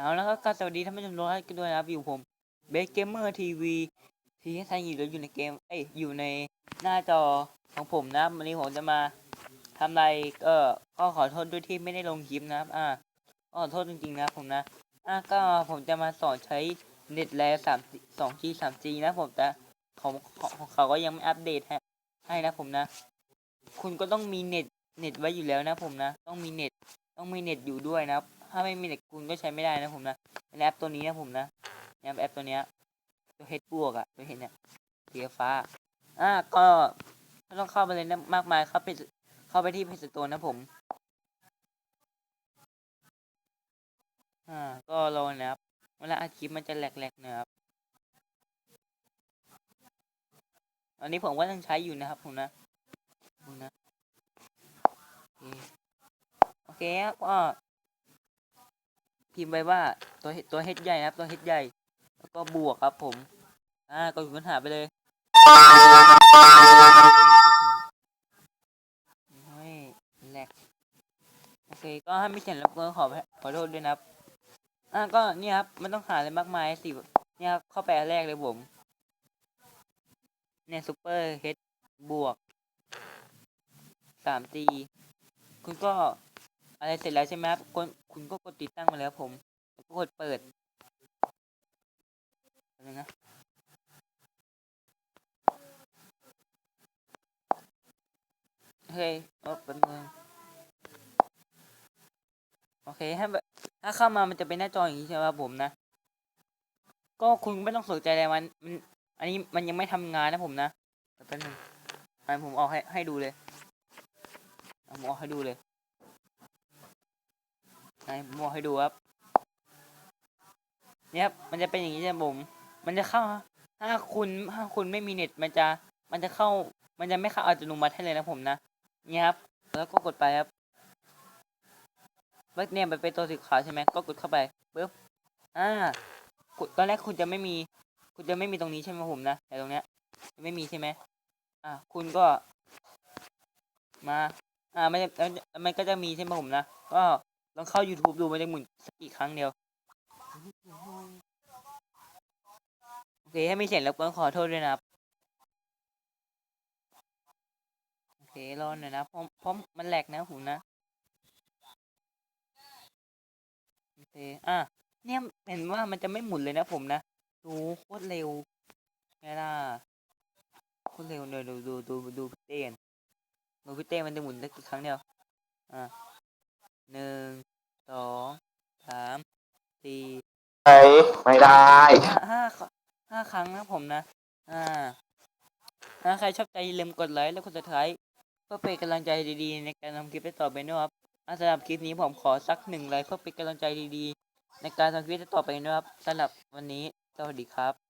เอาแล้วก็กสวัสดีท่านผู้ชมทุกท่านด้วยนะครับอยู่ผมเบสเกมเมอร์ทีวีที่ท่านอยู่แล้วอยู่ในเกมเอ้ยอยู่ในหน้าจอของผมนะวันนี้ผมจะมาทำอะไรก็ก็ขอโทษด้วยที่ไม่ได้ลงคลิปนะครับอ่าขอโทษจริงๆนะผมนะอะก็ผมจะมาสอนใช้เน็ตแลสามสอง G สาม G นะผมแต่ของของเขาก็ยังไม่อัปเดตให้ให้นะผมนะ คุณก็ต้องมีเน็ตเน็ตไว้อยู่แล้วนะผมนะ ต้องมีเน็ตต้องมีเน็ตอยู่ด้วยนะครับ ถ้าไม่มีเน็ตคุณก็ใช้ไม่ได้นะผมนะในแอปตัวนี้นะผมนะนแอปตัวเนี้ยตัวเฮดบวกอะตัวเห็นเนี่ยสีฟ้า อะก็ไม่ต้องเข้าไปเลยนะมากมายเข้าไปเข้าไปที่เพจตัวนะผม อ่า ก็รอนะครับเวลาอัดคลิปมันจะแหลกๆนะครับอันนี้ผมก็ยังใช้อยู่นะครับผมนะดูนะโอเคโอเคครับก็ พิมพ์ไปว่าตัวตัวเฮดใหญ่นะครับ ตัวเฮดใหญ่ แล้วก็บวกครับผม อ่าก็อยู่ค้นหาไปเลยโอ้ยแลกโอเค ก็ให้ไม่เสร็จแล้วก็ขอขอโทษด้วยนะครับ อ่าก็เนี่ยครับไม่ต้องหาอะไรมากมายสิเนี่ยครับเข้าไปอันแรกเลยผม เนี่ยซูเปอร์เฮดบวกสามตีคุณก็ อะไรเสร็จแล้วใช่ไหมครับคุณคุณก็กดติดตั้งมาแล้วผมแล้วก็กดเปิดแป๊บนึงนะโอเคโอ้เป็นงโอเคถ้าถ้าเข้ามามันจะเป็นหน้าจออย่างนี้ใช่ไหมครับผมนะ ก็คุณไม่ต้องสนใจอะไรมันมัน อันนี้มันยังไม่ทำงานนะผมนะเป๊บนึงผมออกให้ให้ดูเลยอาผมออกให้ดูเลย ผมออกให้ดูครับเนี่ยครับมันจะเป็นอย่างนี้ใช่ไหมผมมันจะเข้าถ้าคุณถ้าคุณไม่มีเน็ตมันจะมันจะเข้า มันจะไม่เข้าอัตโนมัติให้เลยนะผมนะเนี่ยครับ แล้วก็กดไปครับว่าเนี่ยมันเป็นตัวสีขาวใช่ไหมก็กดเข้าไปปึ๊บอ่าคุณตอนแรกคุณจะไม่มี คุณจะไม่มีตรงนี้ใช่ไหมผมนะแต่ตรงเนี้ยไม่มีใช่ไหมอ่าคุณก็มา อ่าไม่แล้วมันก็จะมีใช่ไหมผมนะ ก็ ลองเข้า YouTube ดูมันจะหมุนสักกี่ครั้งเดียว โอเคให้ไม่เสร็จแล้วก็ขอโทษด้วยนะครับ โอเค รอหน่อยนะเพราะเพราะมันแหลกนะผมนะ โอเค อะ เนี่ยเห็นว่ามันจะไม่หมุนเลยนะผมนะ ดูโคตรเร็วไงล่ะโคตรเร็วเลยดูดูดูดูพี่เต้นดูพี่เต้มันจะหมุนได้กี่ครั้งเดียว อะ หนึ่งสองสามสี่ไหนไม่ได้ ห้าห้าคห้าครั้งนะผมนะอ่าถ้าใครชอบใจอย่าลืมกดไลค์และกดติดตามเพื่อเป็นกำลังใจดีๆ ในการทำคลิปต่อไปด้วยครับอะสำหรับคลิปนี้ผมขอสักหนึ่งไลค์เพื่อเป็นกำลังใจดีๆ ในการทำคลิปต่อไปนะครับสำหรับวันนี้สวัสดีครับ